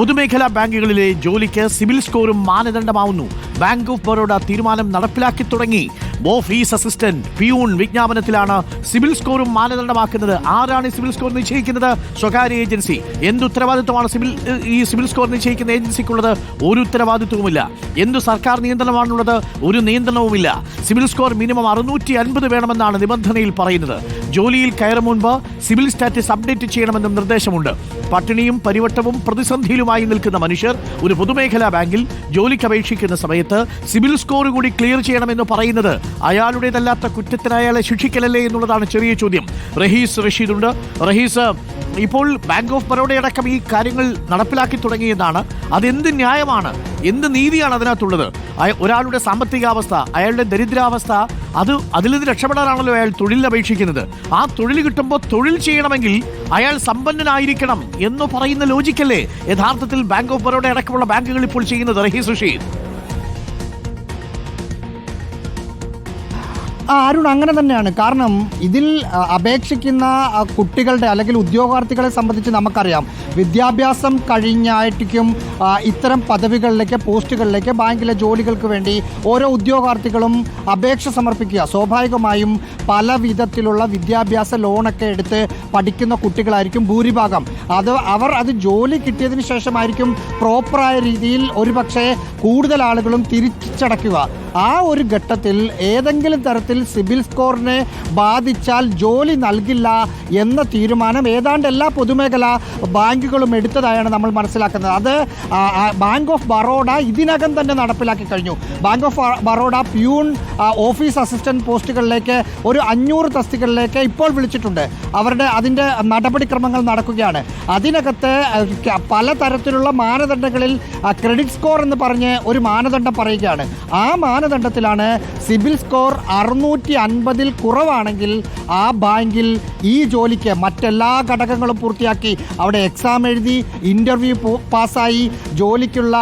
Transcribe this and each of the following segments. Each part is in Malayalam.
പൊതുമേഖലാ ബാങ്കുകളിലെ ജോലിക്ക് സിവിൽ സ്കോറും മാനദണ്ഡമാവുന്നു. ബാങ്ക് ഓഫ് ബറോഡ തീരുമാനം നടപ്പിലാക്കി തുടങ്ങി. ഓഫീസ് അസിസ്റ്റന്റ് പിയൂൺ വിജ്ഞാപനത്തിലാണ് സിവിൽ സ്കോറും മാനദണ്ഡമാക്കുന്നത്. ആരാണ് സിവിൽ സ്കോർ നിശ്ചയിക്കുന്നത്? സ്വകാര്യ ഏജൻസി. എന്ത് ഉത്തരവാദിത്വമാണ് സിവിൽ ഈ സിവിൽ സ്കോർ നിശ്ചയിക്കുന്ന ഏജൻസിക്കുള്ളത്? ഒരു ഉത്തരവാദിത്വവുമില്ല. എന്ത് സർക്കാർ നിയന്ത്രണമാണുള്ളത്? ഒരു നിയന്ത്രണവുമില്ല. സിവിൽ സ്കോർ മിനിമം അറുന്നൂറ്റി അൻപത് വേണമെന്നാണ് നിബന്ധനയിൽ പറയുന്നത്. ജോലിയിൽ കയറും മുൻപ് സിവിൽ സ്റ്റാറ്റസ് അപ്ഡേറ്റ് ചെയ്യണമെന്നും നിർദ്ദേശമുണ്ട്. പട്ടിണിയും പരിവട്ടവും പ്രതിസന്ധിയിലുമായി നിൽക്കുന്ന മനുഷ്യർ ഒരു പൊതുമേഖലാ ബാങ്കിൽ ജോലിക്ക് അപേക്ഷിക്കുന്ന സമയത്ത് സിവിൽ സ്കോർ കൂടി ക്ലിയർ ചെയ്യണമെന്ന് പറയുന്നത് അയാളുടേതല്ലാത്ത കുറ്റത്തിന് അയാളെ ശിക്ഷിക്കലല്ലേ എന്നുള്ളതാണ് ചെറിയ ചോദ്യം. റഹീസ് റഷീദുണ്ട്. റഹീസ് ഇപ്പോൾ ബാങ്ക് ഓഫ് ബറോഡയടക്കം ഈ കാര്യങ്ങൾ നടപ്പിലാക്കി തുടങ്ങിയതാണ്. അതെന്ത് ന്യായമാണ്? എന്ത് നീതിയാണ് അതിനകത്തുള്ളത്? ഒരാളുടെ സാമ്പത്തികാവസ്ഥ അയാളുടെ ദരിദ്രാവസ്ഥ അത് അതിൽ നിന്ന് രക്ഷപ്പെടാനാണല്ലോ അയാൾ തൊഴിലിൽ അപേക്ഷിക്കുന്നത്. ആ തൊഴിൽ കിട്ടുമ്പോൾ തൊഴിൽ ചെയ്യണമെങ്കിൽ അയാൾ സമ്പന്നനായിരിക്കണം എന്ന് പറയുന്ന ലോജിക്കല്ലേ യഥാർത്ഥത്തിൽ ബാങ്ക് ഓഫ് ബറോഡ അടക്കമുള്ള ബാങ്കുകൾ ഇപ്പോൾ ചെയ്യുന്നത്? റഹീസ് റഷീദ് ആ അരുൺ അങ്ങനെ തന്നെയാണ്. കാരണം ഇതിൽ അപേക്ഷിക്കുന്ന കുട്ടികളുടെ അല്ലെങ്കിൽ ഉദ്യോഗാർത്ഥികളെ സംബന്ധിച്ച് നമുക്കറിയാം. വിദ്യാഭ്യാസം കഴിഞ്ഞായിരിക്കും ഇത്തരം പദവികളിലേക്ക് പോസ്റ്റുകളിലേക്ക് ബാങ്കിലെ ജോലികൾക്ക് വേണ്ടി ഓരോ ഉദ്യോഗാർത്ഥികളും അപേക്ഷ സമർപ്പിക്കുക. സ്വാഭാവികമായും പല വിധത്തിലുള്ള വിദ്യാഭ്യാസ ലോണൊക്കെ എടുത്ത് പഠിക്കുന്ന കുട്ടികളായിരിക്കും ഭൂരിഭാഗം. അത് അവർ അത് ജോലി കിട്ടിയതിന് ശേഷമായിരിക്കും പ്രോപ്പറായ രീതിയിൽ ഒരുപക്ഷെ കൂടുതൽ ആളുകളും തിരിച്ചടയ്ക്കുക. ആ ഒരു ഘട്ടത്തിൽ ഏതെങ്കിലും തരത്തിൽ സിബിൽ സ്കോറിനെ ബാധിച്ചാൽ ജോലി നൽകില്ല എന്ന തീരുമാനം ഏതാണ്ട് എല്ലാ പൊതുമേഖലാ ബാങ്കുകളും എടുത്തതായാണ് നമ്മൾ മനസ്സിലാക്കുന്നത്. അത് ബാങ്ക് ഓഫ് ബറോഡ ഇതിനകം തന്നെ നടപ്പിലാക്കി കഴിഞ്ഞു. Bank of Baroda peon office assistant പോസ്റ്റുകളിലേക്ക് ഒരു അഞ്ഞൂറ് തസ്തികളിലേക്ക് ഇപ്പോൾ വിളിച്ചിട്ടുണ്ട്. അവരുടെ അതിന്റെ നടപടിക്രമങ്ങൾ നടക്കുകയാണ്. അതിനകത്ത് പലതരത്തിലുള്ള മാനദണ്ഡങ്ങളിൽ ക്രെഡിറ്റ് സ്കോർ എന്ന് പറഞ്ഞ് ഒരു മാനദണ്ഡം പറയുകയാണ്. ആ മാനദണ്ഡത്തിലാണ് സിബിൽ സ്കോർ അറുന്നൂറ്റി അൻപതിൽ കുറവാണെങ്കിൽ ആ ബാങ്കിൽ ഈ ജോലിക്ക് മറ്റെല്ലാ ഘടകങ്ങളും പൂർത്തിയാക്കി. അവിടെ എക്സാം എഴുതി ഇന്റർവ്യൂ പാസ്സായി ജോലിക്കുള്ള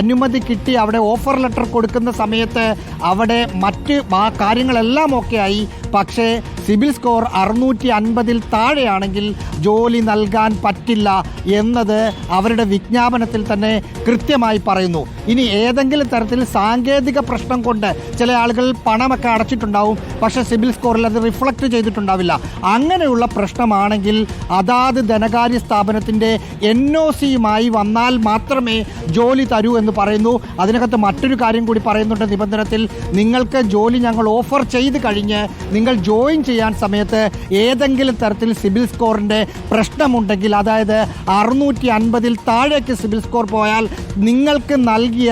അനുമതി കിട്ടി അവിടെ ഓഫർ ലെറ്റർ കൊടുക്കുന്ന സമയത്ത് അവിടെ മറ്റ് കാര്യങ്ങളെല്ലാം ഓക്കെ ആയി. പക്ഷേ സിബിൽ സ്കോർ അറുന്നൂറ്റി അൻപതിൽ താഴെയാണെങ്കിൽ ജോലി നൽകാൻ പറ്റില്ല എന്നത് അവരുടെ വിജ്ഞാപനത്തിൽ തന്നെ കൃത്യമായി പറയുന്നു. ഇനി ഏതെങ്കിലും തരത്തിൽ സാങ്കേതിക പ്രശ്നം കൊണ്ട് ചില ആളുകൾ പണമൊക്കെ അടച്ചിട്ടുണ്ടാവും. പക്ഷേ സിബിൽ സ്കോറിൽ അത് റിഫ്ലക്റ്റ് ചെയ്തിട്ടുണ്ടാവില്ല. അങ്ങനെയുള്ള പ്രശ്നമാണെങ്കിൽ അതാത് ധനകാര്യ സ്ഥാപനത്തിന്റെ എൻ ഒ സിയുമായി വന്നാൽ മാത്രമേ ജോലി തരൂ എന്ന് പറയുന്നു. അതിനകത്ത് മറ്റൊരു കാര്യം കൂടി പറയുന്നുണ്ട് നിബന്ധനത്തിൽ. നിങ്ങൾക്ക് ജോലി ഞങ്ങൾ ഓഫർ ചെയ്ത് കഴിഞ്ഞ് നിങ്ങൾ ജോയിൻ ചെയ്യാൻ സമയത്ത് ഏതെങ്കിലും തരത്തിൽ സിബിൽ സ്കോറിന്റെ പ്രശ്നമുണ്ടെങ്കിൽ അതായത് അറുന്നൂറ്റി അൻപതിൽ താഴേക്ക് സിബിൽ സ്കോർ പോയാൽ നിങ്ങൾക്ക് നൽകിയ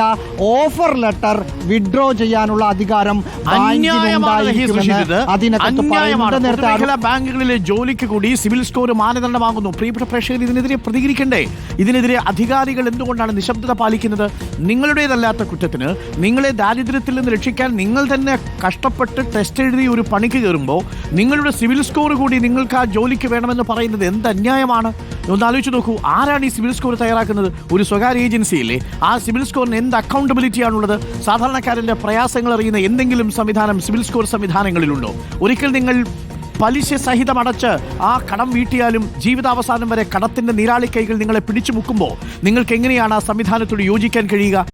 ഓഫർ ലെറ്റർ വിഡ്രോ ചെയ്യാനുള്ള അധികാരം ബാങ്കുകളിലെ ജോലിക്ക് കൂടി സിവിൽ സ്കോർ മാനദണ്ഡമാകുന്നു. പ്രിയപ്പെട്ട പ്രേക്ഷകർ ഇതിനെതിരെ പ്രതികരിക്കണ്ടേ? ഇതിനെതിരെ അധികാരികൾ എന്തുകൊണ്ടാണ് നിശബ്ദത പാലിക്കുന്നത്? നിങ്ങളുടേതല്ലാത്ത കുറ്റത്തിന് നിങ്ങളെ ദാരിദ്ര്യത്തിൽ നിന്ന് രക്ഷിക്കാൻ നിങ്ങൾ തന്നെ കഷ്ടപ്പെട്ട് ടെസ്റ്റ് എഴുതി ഒരു പണിക്ക് കയറുമ്പോൾ നിങ്ങളുടെ സിവിൽ സ്കോർ കൂടി നിങ്ങൾക്ക് ആ ജോലിക്ക് വേണമെന്ന് പറയുന്നത് എന്ത് അന്യായമാണ്? ഒന്ന് ആലോചിച്ച് നോക്കൂ ആരാണ് ഈ സിവിൽ സ്കോർ തയ്യാറാക്കുന്നത്? ഒരു സ്വകാര്യ ഏജൻസിയില്ലേ ആ സിവിൽ സ്കോറിന് എന്ത് അക്കൗണ്ടബിലിറ്റി ആണുള്ളത്? സാധാരണക്കാരന്റെ പ്രയാസങ്ങൾ അറിയുന്ന എന്തെങ്കിലും സംവിധാനം സിവിൽ സ്കോർ സംവിധാനങ്ങളിലുണ്ടോ? ഒരിക്കൽ നിങ്ങൾ പലിശ സഹിതം അടച്ച് ആ കടം വീട്ടിയാലും ജീവിതാവസാനം വരെ കടത്തിന്റെ നീരാളിക്കൈകൾ നിങ്ങളെ പിടിച്ചു മുക്കുമ്പോൾ നിങ്ങൾക്ക് എങ്ങനെയാണ് ആ സംവിധാനത്തോട് യോജിക്കാൻ കഴിയുക?